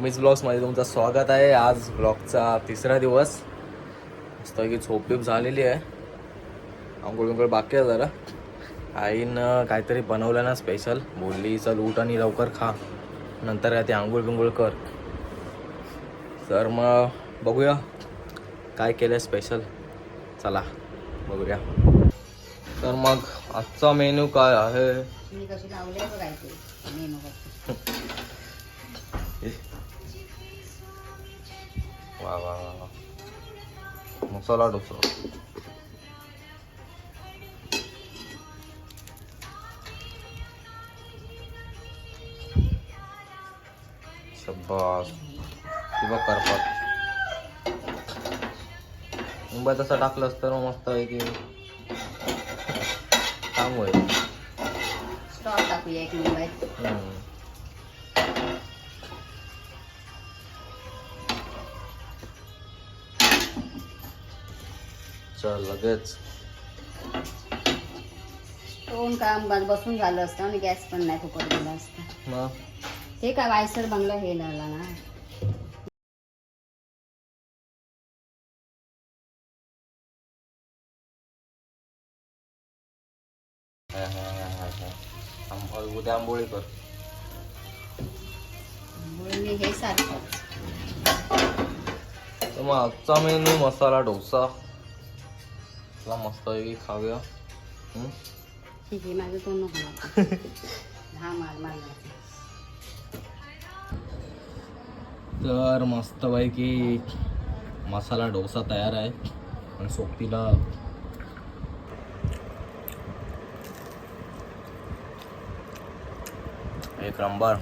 मीच ब्लॉग्समध्ये तुमचं स्वागत आहे. आज ब्लॉगचा तिसरा दिवस. मस्त की झोपीप झालेली आहे. आंघोळ बिंघोळ बाकी आहे जरा. आईनं काहीतरी बनवलं ना स्पेशल बोलली चल उठ आणि लवकर खा. नंतर काय ते आंघोळ बिंघोळ कर. तर मग बघूया काय केलं स्पेशल चला बघूया. तर मग आजचा मेनू काय आहे? वा वा. मसाला डोसा. शब्बास. किंवा करपात मुंबईत तसं टाकलं तर मग मस्त आहे की काम होईल टाकूया एक मुंबईत. चल लगेच. दोन काम बस- बसून झालं असतं आणि गॅस पण नाही फुकट गेला असतं. मग? हे काय वायसर बंगला हे लावला ना. हा, हा, हा, हा, हा. उद्या आंबोळी कर. मी हे सारखं. मग आजचा मेनू मसाला डोसा. चला मस्त पैकी खाऊया. हम्म? ठीक आहे माझं तोंड नको लागतं. हा मार मार तर मस्तपैकी मसाला डोसा तयार आहे. आणि सोबतीला एक नंबर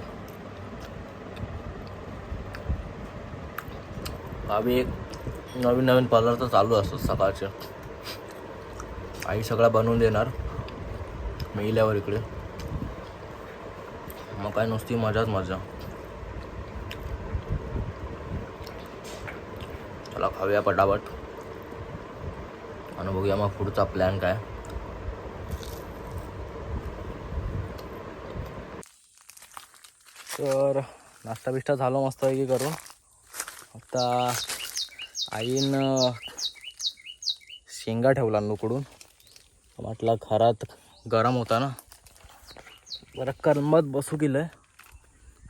गावी एक नवीन नवीन पदार्थ चालू असतो सकाळचे. आई सगळा बनवून देणार. मी इल्यावर इकडे. मग काय नुसती मजाच मजा. चला खाऊया पटापट. आणि बघूया मग पुढचा प्लॅन काय. तर नाश्ता बिष्टा झालो मस्त की करून. आता आईनं शेंगा ठेवला नुकडून. म्हटलं घरात गरम होता ना. बरं करमत बसू गेलं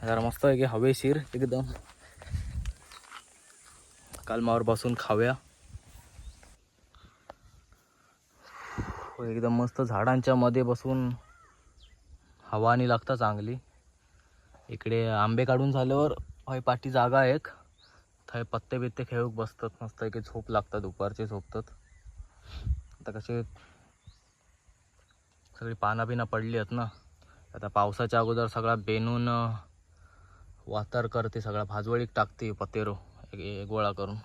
जरा मस्त पैकी हवेशीर एकदम. कालमावर बसून खाऊया. एकदम मस्त झाडांच्या मध्ये बसून हवा आणि लागतं चांगली. इकडे आंबे काढून झाल्यावर हय पाठी जागा एक. थंय पत्ते बित्ते खेळूक बसतात मस्त की झोप लागतात दुपारचे झोपतात. आता कसे सगळी पाना बिना पडली आहेत ना. आता पावसाच्या अगोदर सगळा बेनून वातर वातार करते सगळा भाजवळीक टाकते पतेरो एक एक गोळा करून.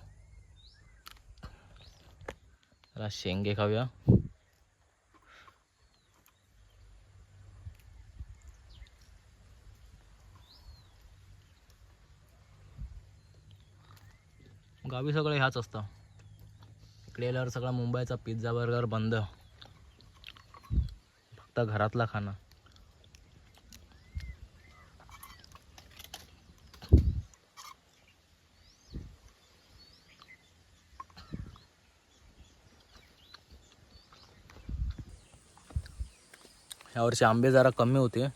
जरा शेंगे खाऊया. गावी सगळं ह्याच असतं. इकडे आल्यावर सगळा मुंबईचा पिझ्झा बर्गर बंद. फक्त घरातला खाणं. यावर्षी आंबे जरा कमी होते.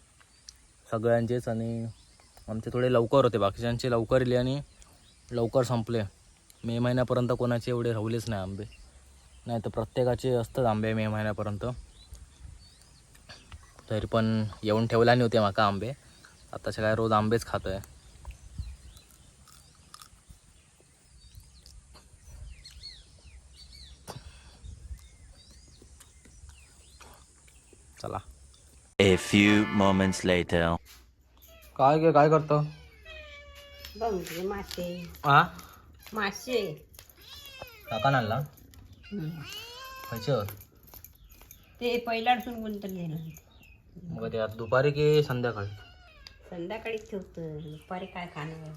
सगळ्यांचेच आणि आमचे थोडे लवकर होते. बाकीच्यांचे लवकर इले आणि लवकर संपले. मे महिन्यापर्यंत कोणाचे एवढे राहिलेच नाही आंबे. नाही तर प्रत्येकाचे असतात आंबे मे महिन्यापर्यंत. तरी पण येऊन ठेवला नाही होते माका आंबे. आताचे काय रोज आंबेच खात आहे चला. A few moments later. काय गे काय करतो? मासे हा मासे काका आणला? खायचं ते पहिला अडचण कोणतरी गेलं मग ते आता दुपारी की संध्याकाळी? संध्याकाळी ठेवतं. दुपारी काय खाणं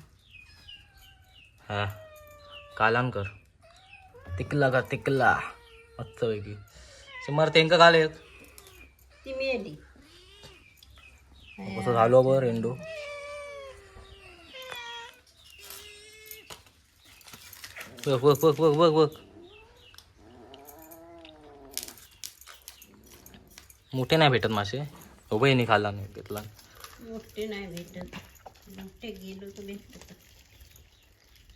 हा. कालान कर तिकला का तिकला? मस्त पैकी शंभर तेंका घाले ती मिळाली कसं झालो बरं एंडो बघ बघ बघ बघ बघ बघ. मोठे नाही भेटत मासे. बहिणी खाल्ला नाही घेतला. मोठे नाही भेटत. मोठे गेलो तर भेटत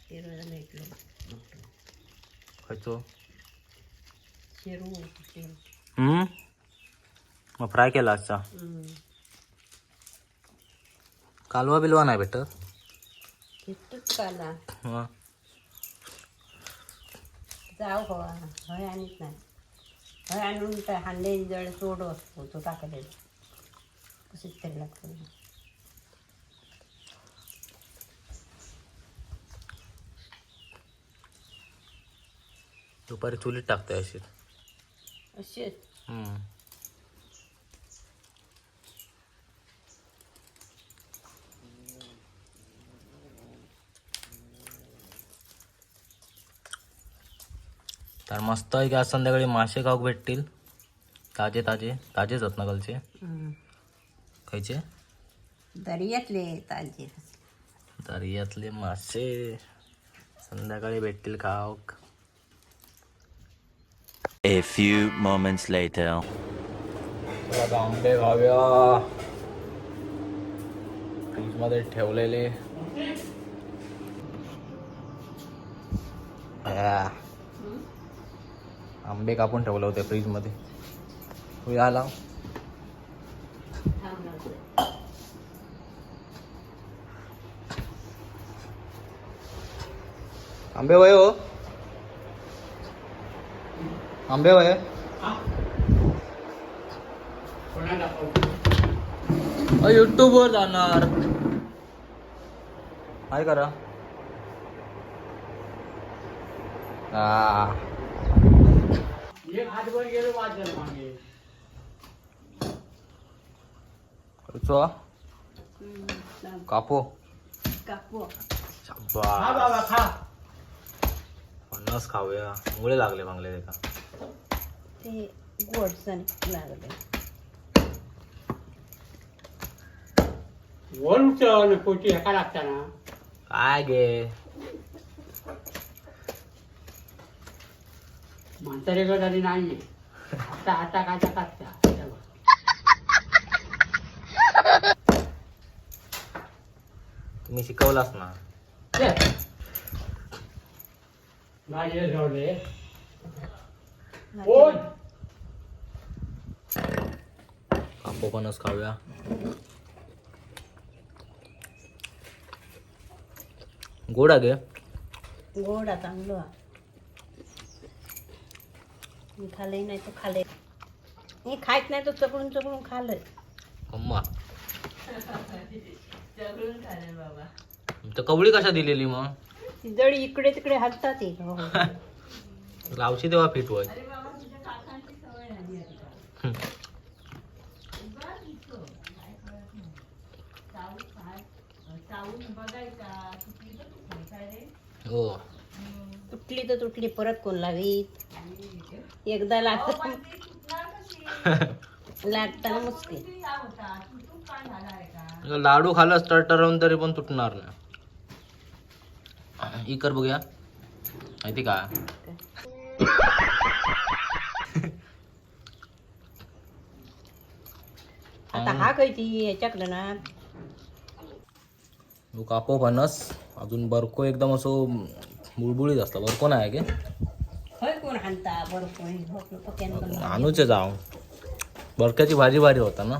शिरोला भेटलो खायचो. शिरू हम्म? मग फ्राय केला आजचा? कालवा बिलवा नाही भेटत? भेटतच काला मग जाऊ हवा हय आणत नाही. हय आणून हांडे जळ सोड असतो तो टाकलेला. दुपारी चुलीत टाकते अशी असेच हम्म. तर मस्त आहे की आज संध्याकाळी मासे खाऊक भेटतील ताजे ताजे ताजेच आहेत ना कलचे खायचे? दर्यातले ताजे. दर्यातले मासे. संध्याकाळी भेटतील खाऊक A few moments later. आंबे खाऊया. फ्रीजमध्ये ठेवलेले. आ. आंबे कापून ठेवले होते फ्रीजमध्ये आला. आंबे वय हो. आंबे वय युट्यूब वर जाणार. काय करा. करचो कापो. कापू. फणस खाऊया. मुळे लागले मागले का ते गोडसन लागले. वरून पोटी हेका लागता ना. काय गे? म्हातारे गट नाही आता आता काचा काचा तुम्ही शिकवलास ना? कोण फणस खाऊया. गोडा गे. गोडा चांगलो हा. मी खाल्लंय नाही तो खाल्ले मी खायत नाही तो चकडून चकडून खाल्लंय. अम्मा. तर कवळी कशा दिलेली मग? जड इकडे तिकडे हलतात ती. लावशी तेव्हा फिट होय हो. तुटली तर तुटली परत कोण लावीत? एकदा लागत लागताना मुश्किल. लाडू खालास टरटरवून तरी पण तुटणार नाही. ही कर बघूया. माहिती का? आता हा काय ती ह्याच्याकडं ना कापो फणस. अजून बरको एकदम असं बुळबुळीत असतं. बरको नाही गे खय कोण हाणता बरं कोणी भोकलं पक्यानं बनवलं. आणूचे जाऊ बरक्याची भाजी भारी होता ना.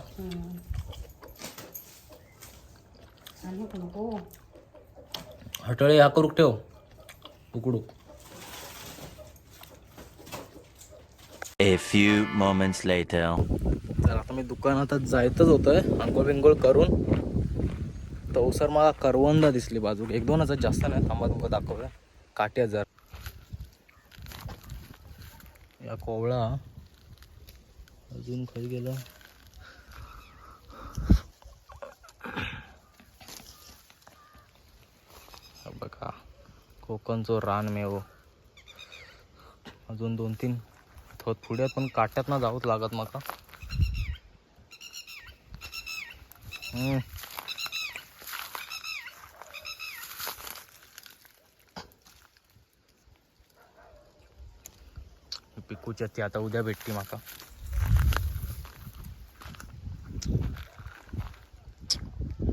नको? हटळे हा करूक ठेव. उकडूक A few moments later. तर आता मी दुकानातच जायचंच होतंय. आंघोळ बिंघोळ करून. तवसर मला करवंदा दिसली बाजूक एक दोनच आहेत, जास्त नाही. थांबा तुमका दाखवूया काठी हजार या कोवळा. अजून खाली गेला हा बघा कोकणचो रानमेव अजून दोन तीन थोत पुढे पण काट्यात ना जाऊच लागत माका पिकूच्या ती आता उद्या भेटती माका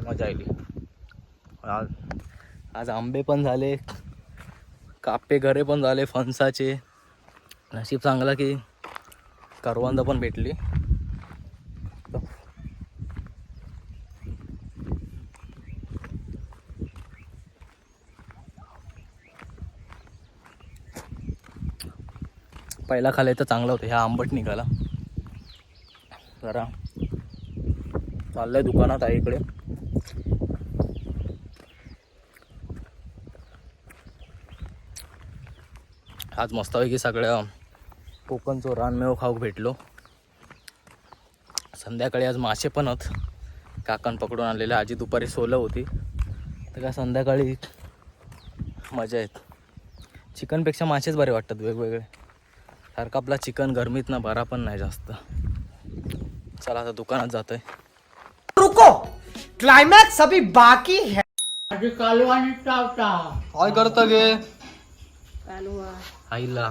मजा आली. आज आज आंबे पण झाले. कापे घरे पण झाले फणसाचे. नशीब चांगला की करवंद पण भेटली. पहिला खाले तर चांगला होता ह्या आंबट निघाला. जरा चाललंय दुकानात आहे इकडे. आज मस्तपैकी सगळ्या कोकणचो रानमेव खाऊक भेटलो. संध्याकाळी आज मासे पण आहेत काकान पकडून आणलेले. आजी दुपारी सोलं होती. तर काय संध्याकाळी मजा येत. चिकनपेक्षा मासेच बरे वाटतात वेगवेगळे. सारखं आपला चिकन गरमीत ना बरा पण नाही जास्त. चला आता दुकानात जातोय. रुको! क्लाइमैक्स अभी बाकी है। आधी कालवानी चावता काय करतं गे? कालवा. आईला.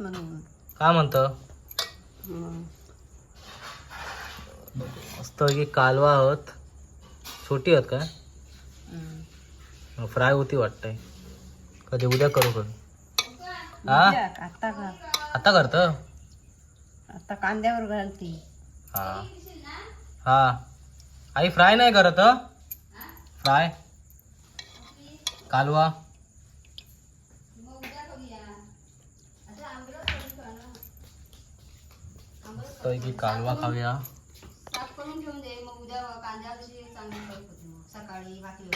म्हणून. काय म्हणतं? हं. मस्त की कालवा आहोत छोटी आहेत काय? हं. फ्राय होती वाटतंय. कधी उद्या करू कधी हा उद्या? आता का? आता करतं? आता कांद्यावर घालती. हा. हा. आई फ्राय नाही करत हं? फ्राय. कालवा मस्त की कालवा खाऊया साफ करून घेऊन दे मग उद्या कांद्याची चांगली करत होती मग सकाळी बाकी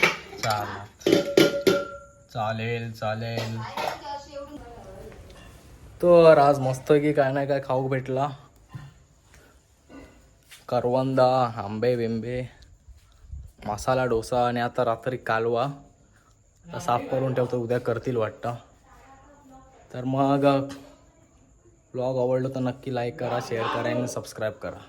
चालेल चालेल. तर आज मस्त की काय नाही काय खाऊ भेटला. करवंदा आंबे बिंबे मसाला डोसा आणि आता रात्री कालवा. साफ करून ठेवतो उद्या करतील वाटतं. तर मग ब्लॉग आवडलं तर नक्की लाईक करा शेअर करा आणि सबस्क्राईब करा.